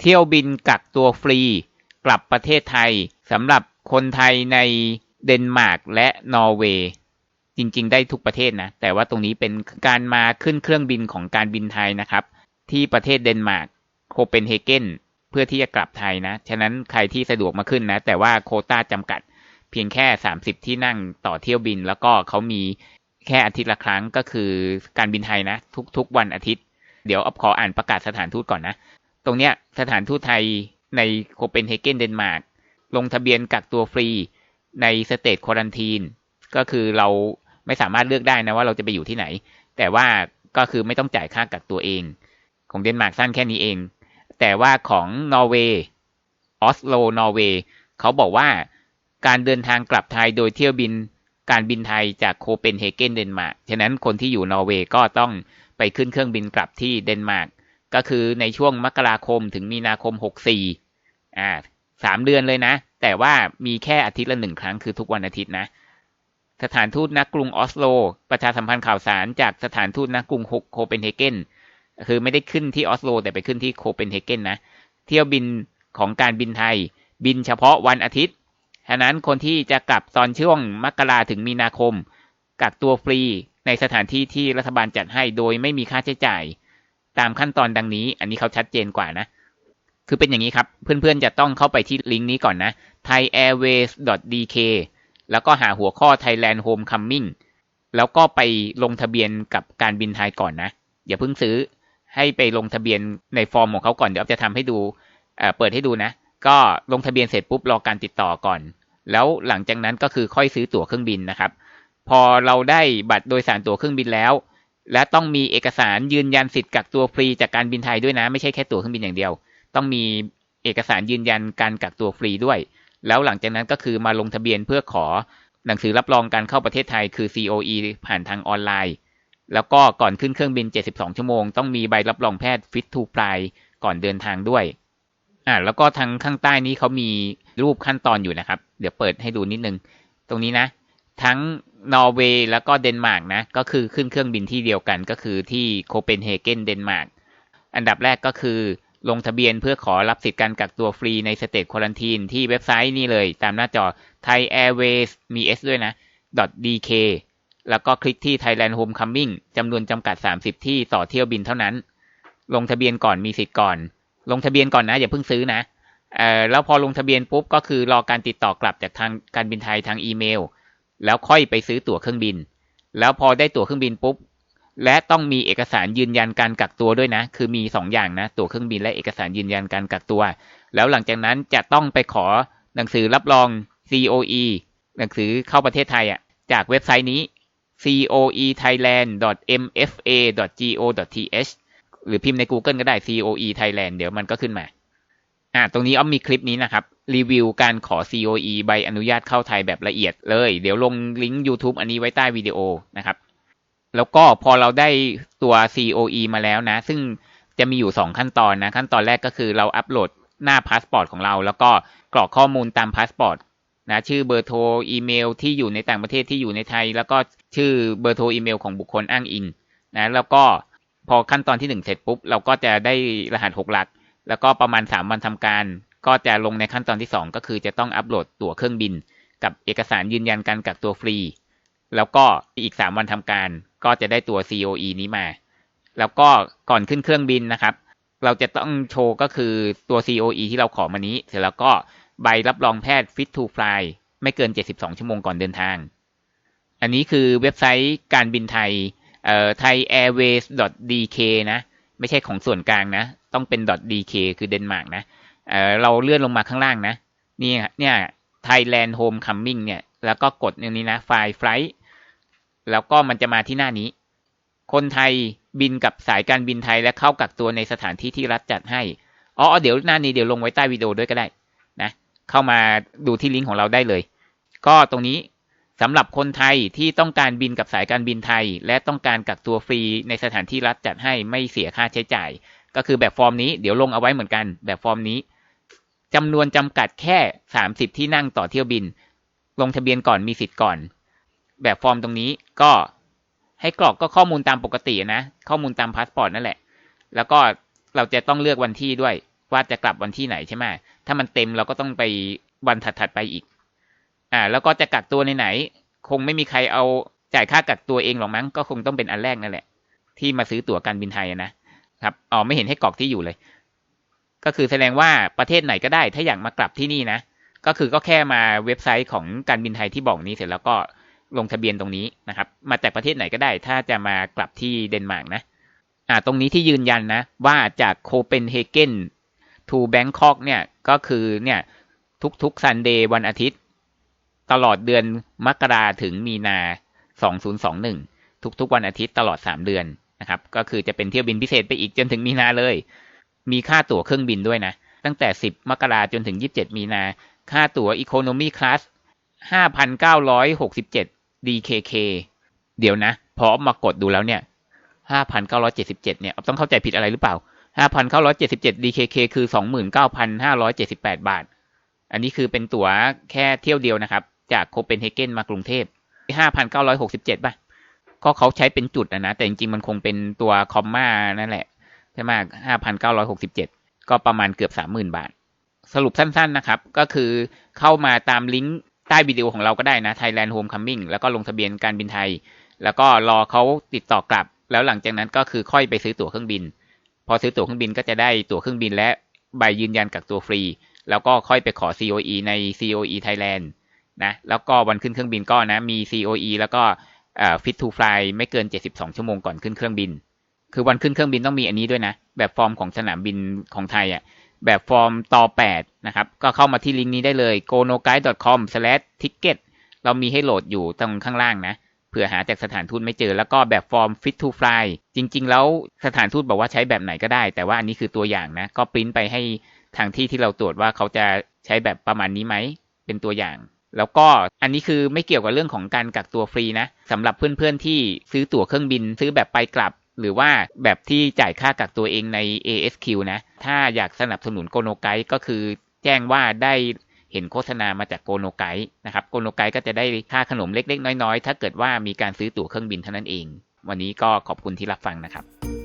เที่ยวบินกักตัวฟรี กลับประเทศไทยสำหรับคนไทยในเดนมาร์กและนอร์เวย์จริง ๆ ได้ทุกประเทศนะ แต่ว่าตรงนี้เป็นการมาขึ้นเครื่องบินของการบินไทยนะครับ ที่ประเทศเดนมาร์กโคเปนเฮเกนเพื่อที่จะกลับไทยนะ ฉะนั้นใครที่สะดวกมาขึ้นนะ แต่ว่าโคต้าจำกัด เพียงแค่ 30 ที่นั่งต่อเที่ยวบิน แล้วก็เขามีแค่อาทิตย์ละครั้งก็คือการบินไทยนะ ทุกๆ วันอาทิตย์ เดี๋ยวอขออ่านประกาศสถานทูตก่อนนะ ตรงเนี้ยสถานทูตไทยในโคเปนเฮเกนเดนมาร์กลงทะเบียนกักตัวฟรีในสเตทควอนตีนก็คือเราไม่สามารถเลือกได้นะว่าเราจะไปอยู่ที่ไหน แต่ว่าก็คือไม่ต้องจ่ายค่ากักตัวเอง ของเดนมาร์กสั้นแค่นี้เอง แต่ว่าของนอร์เวย์ออสโลนอร์เวย์เขาบอกว่าการเดินทางกลับไทยโดยเที่ยวบินการบินไทยจากโคเปนเฮเกนเดนมาร์กฉะนั้นคนที่อยู่นอร์เวย์ก็ต้องไปขึ้นเครื่องบินกลับที่เดนมาร์ก ก็คือในช่วงมกราคมถึงมีนาคม 64อ่าสามเดือนเลยนะ แต่ว่ามีแค่อาทิตย์ละหนึ่งครั้งคือทุกวันอาทิตย์นะ สถานทูตนักกรุงออสโล ประชาสัมพันธ์ข่าวสารจากสถานทูตนักกรุงโคเปนเฮเกนคือไม่ได้ขึ้นที่ออสโล แต่ไปขึ้นที่โคเปนเฮเกนนะ เที่ยวบินของการบินไทย บินเฉพาะวันอาทิตย์ฉะนั้นคนที่จะกลับตอนช่วงมกราถึงมีนาคม กักตัวฟรีในสถานที่ที่รัฐบาลจัดให้โดยไม่มีค่าใช้จ่าย ตามขั้นตอนดังนี้ อันนี้เขาชัดเจนกว่านะ คือเป็นอย่างนี้ครับ เพื่อนๆจะต้องเข้าไปที่ลิงก์นี้ก่อนนะ thaiairways.dk แล้วก็หาหัวข้อ Thailand Homecoming แล้วก็ไปลงทะเบียนกับการบินไทยก่อนนะ อย่าเพิ่งซื้อให้ไปลงทะเบียนในฟอร์มของเขาก่อน เดี๋ยวจะทำให้ดูเเปิดให้ดูนะ ก็ลงทะเบียนเสร็จปุ๊บรอการติดต่อก่อน แล้วหลังจากนั้นก็คือค่อยซื้อตั๋วเครื่องบินนะครับ พอเราได้บัตรโดยสารตั๋วเครื่องบินแล้ว และต้องมีเอกสารยืนยันสิทธิ์กักตัวฟรีจากการบินไทยด้วยนะ ไม่ใช่แค่ตั๋วเครื่องบินอย่างเดียว ต้องมีเอกสารยืนยันการกักตัวฟรีด้วย แล้วหลังจากนั้นก็คือมาลงทะเบียนเพื่อขอหนังสือรับรองการเข้าประเทศไทยคือ COE ผ่านทางออนไลน์ แล้วก็ก่อนขึ้นเครื่องบิน 72 ชั่วโมง ต้องมีใบรับรองแพทย์ Fit to Fly ก่อนเดินทางด้วยอ่าแล้วก็ทางข้างใต้นี้เขามีรูปขั้นตอนอยู่นะครับ เดี๋ยวเปิดให้ดูนิดนึง ตรงนี้นะ ทั้งนอร์เวย์แล้วก็เดนมาร์กนะ ก็คือขึ้นเครื่องบินที่เดียวกันก็คือที่โคเปนเฮเกนเดนมาร์กอันดับแรกก็คือลงทะเบียนเพื่อขอรับสิทธิการกักตัวฟรีในสเตทควอนตีนที่เว็บไซต์นี่เลย ตามหน้าจอ Thai Airways มี S ด้วยนะ .dk แล้วก็คลิกที่ Thailand Homecoming จำนวนจำกัด 30 ที่ต่อเที่ยวบินเท่านั้น ลงทะเบียนก่อนมีสิทธิ์ก่อน ลงทะเบียนก่อนนะ อย่าเพิ่งซื้อนะเออแล้วพอลงทะเบียนปุ๊บก็คือรอการติดต่อกลับจากทางการบินไทยทางอีเมล แล้วค่อยไปซื้อตั๋วเครื่องบิน แล้วพอได้ตั๋วเครื่องบินปุ๊บ และต้องมีเอกสารยืนยันการกักตัวด้วยนะ คือมี2ออย่างนะ ตั๋วเครื่องบินและเอกสารยืนยันการกักตัว แล้วหลังจากนั้นจะต้องไปขอหนังสือรับรอง COE หนังสือเข้าประเทศไทยอะ จากเว็บไซต์นี้ coethailand.mfa.go.th หรือพิมพ์ใน Google ก็ได้ coe thailand เดี๋ยวมันก็ขึ้นมา อ่าตรงนี้อ้อมมีคลิปนี้นะครับ รีวิวการขอ COE ใบอนุญาตเข้าไทยแบบละเอียดเลย เดี๋ยวลงลิงก์ YouTube อันนี้ไว้ใต้วิดีโอนะครับ แล้วก็พอเราได้ตัว COE มาแล้วนะ ซึ่งจะมีอยู่ 2 ขั้นตอนนะ ขั้นตอนแรกก็คือเราอัปโหลดหน้าพาสปอร์ตของเรา แล้วก็กรอกข้อมูลตามพาสปอร์ตนะชื่อเบอร์โทรอีเมล ที่อยู่ในต่างประเทศที่อยู่ในไทย แล้วก็ชื่อเบอร์โทรอีเมลของบุคคลอ้างอิงนะแล้วก็พอขั้นตอนที่ 1 เสร็จปุ๊บ เราก็จะได้รหัส 6 หลัก แล้วก็ประมาณ 3 วันทำการ ก็จะลงในขั้นตอนที่ 2 ก็คือจะต้องอัปโหลดตั๋วเครื่องบิน กับเอกสารยืนยันการกักตัวฟรี แล้วก็อีก 3 วันทำการ ก็จะได้ตัว COE นี้มา แล้วก็ก่อนขึ้นเครื่องบินนะครับ เราจะต้องโชว์ก็คือตัว COE ที่เราขอมานี้ เสร็จแล้วก็ใบรับรองแพทย์ Fit to Fly ไม่เกิน 72 ชั่วโมงก่อนเดินทาง อันนี้คือเว็บไซต์การบินไทย เอ่อ thaiairways.dk นะ ไม่ใช่ของส่วนกลางนะ ต้องเป็น .dk คือเดนมาร์กนะเเราเลื่อนลงมาข้างล่างนะ นี่เนี่ย Thailand Homecoming เนี่ย แล้วก็กดตรงนี้นะ ไฟล์ Flight แล้วก็มันจะมาที่หน้านี้ คนไทยบินกับสายการบินไทยและเข้ากักตัวในสถานที่ที่รัฐจัดให้ อ๋อ เดี๋ยวหน้านี้เดี๋ยวลงไว้ใต้วิดีโอด้วยก็ได้นะ เข้ามาดูที่ลิงก์ของเราได้เลย ก็ตรงนี้สำหรับคนไทยที่ต้องการบินกับสายการบินไทย และต้องการกักตัวฟรีในสถานที่รัฐจัดให้ไม่เสียค่าใช้จ่าย ก็คือแบบฟอร์มนี้เดี๋ยวลงเอาไว้เหมือนกัน แบบฟอร์มนี้จำนวนจำกัดแค่ 30 ที่นั่งต่อเที่ยวบิน ลงทะเบียนก่อนมีสิทธิ์ก่อน แบบฟอร์มตรงนี้ก็ให้กรอกก็ข้อมูลตามปกตินะ ข้อมูลตามพาสปอร์ตนั่นแหละ แล้วก็เราจะต้องเลือกวันที่ด้วย ว่าจะกลับวันที่ไหนใช่ไหมถ้ามันเต็มเราก็ต้องไปวันถัดๆไปอีก อ่า แล้วก็จะกักตัวในไหน คงไม่มีใครเอาจ่ายค่ากักตัวเองหรอกมั้ง ก็คงต้องเป็นอันแรกนั่นแหละ ที่มาซื้อตั๋วการบินไทยนะ ครับอ๋อไม่เห็นให้กรอกที่อยู่เลย ก็คือแสดงว่าประเทศไหนก็ได้ ถ้าอยากมากลับที่นี่นะ ก็คือก็แค่มาเว็บไซต์ของการบินไทยที่บอกนี้เสร็จแล้วก็ลงทะเบียนตรงนี้นะครับ มาจากประเทศไหนก็ได้ ถ้าจะมากลับที่เดนมาร์กนะอ่าตรงนี้ที่ยืนยันนะ ว่าจากโคเปนเฮเกน to Bangkok เนี่ยก็คือเนี่ยทุกๆซันเดย์วันอาทิตย์ ตลอดเดือนมกราถึงมีนา 2021 ทุกๆวันอาทิตย์ตลอด 3 เดือน นะครับ ก็คือจะเป็นเที่ยวบินพิเศษไปอีกจนถึงมีนาเลย มีค่าตั๋วเครื่องบินด้วยนะ ตั้งแต่ 10 มกราจนถึง 27 มีนา ค่าตั๋ว Economy Class 5,967 DKK เดี๋ยวนะพอมากดดูแล้วเนี่ย 5,977 เนี่ยต้องเข้าใจผิดอะไรหรือเปล่า 5,977 DKK คือ 29,578 บาท อันนี้คือเป็นตั๋วแค่เที่ยวเดียวนะครับ จากโคเปนเฮเกนมากรุงเทพ5,967 ป่ะ ก็เขาใช้เป็นจุดนะนะ แต่จริงๆ มันคงเป็นตัวคอมมานั่นแหละ ใช่ไหม5,967ก็ประมาณเกือบ30,000บาท สรุปสั้นๆนะครับ ก็คือเข้ามาตามลิงก์ใต้วิดีโอของเราก็ได้นะ Thailand Homecoming แล้วก็ลงทะเบียนการบินไทย แล้วก็รอเขาติดต่อกลับ แล้วหลังจากนั้นก็คือค่อยไปซื้อตั๋วเครื่องบิน พอซื้อตั๋วเครื่องบินก็จะได้ตั๋วเครื่องบินและใบยืนยันกักตัวฟรี แล้วก็ค่อยไปขอ COE ใน COE Thailand นะ แล้วก็วันขึ้นเครื่องบินก็นะมี COE แล้วก็ เอ่อ Fit to Fly ไม่เกิน 72 ชั่วโมงก่อนขึ้นเครื่องบิน คือวันขึ้นเครื่องบินต้องมีอันนี้ด้วยนะ แบบฟอร์มของสนามบินของไทยอะ แบบฟอร์มต่อ8นะครับ ก็เข้ามาที่ลิงก์นี้ได้เลย gonoguide.com/ticket เรามีให้โหลดอยู่ตรงข้างล่างนะ เผื่อหาจากสถานทูตไม่เจอ แล้วก็แบบฟอร์ม fit to fly จริง ๆ แล้วสถานทูตบอกว่าใช้แบบไหนก็ได้ แต่ว่าอันนี้คือตัวอย่างนะ ก็ปริ้นไปให้ทางที่ที่เราตรวจว่าเขาจะใช้แบบประมาณนี้ไหม เป็นตัวอย่าง แล้วก็อันนี้คือไม่เกี่ยวกับเรื่องของการกักตัวฟรีนะสำหรับเพื่อนๆที่ซื้อตั๋วเครื่องบินซื้อแบบไปกลับ หรือว่าแบบที่จ่ายค่ากักตัวเองใน ASQ นะ ถ้าอยากสนับสนุนโกโนไกก็คือแจ้งว่าได้เห็นโฆษณามาจากโกโนไกนะครับโกโนไกก็จะได้ค่าขนมเล็กๆ น้อยๆ ถ้าเกิดว่ามีการซื้อตั๋วเครื่องบินเท่านั้นเอง วันนี้ก็ขอบคุณที่รับฟังนะครับ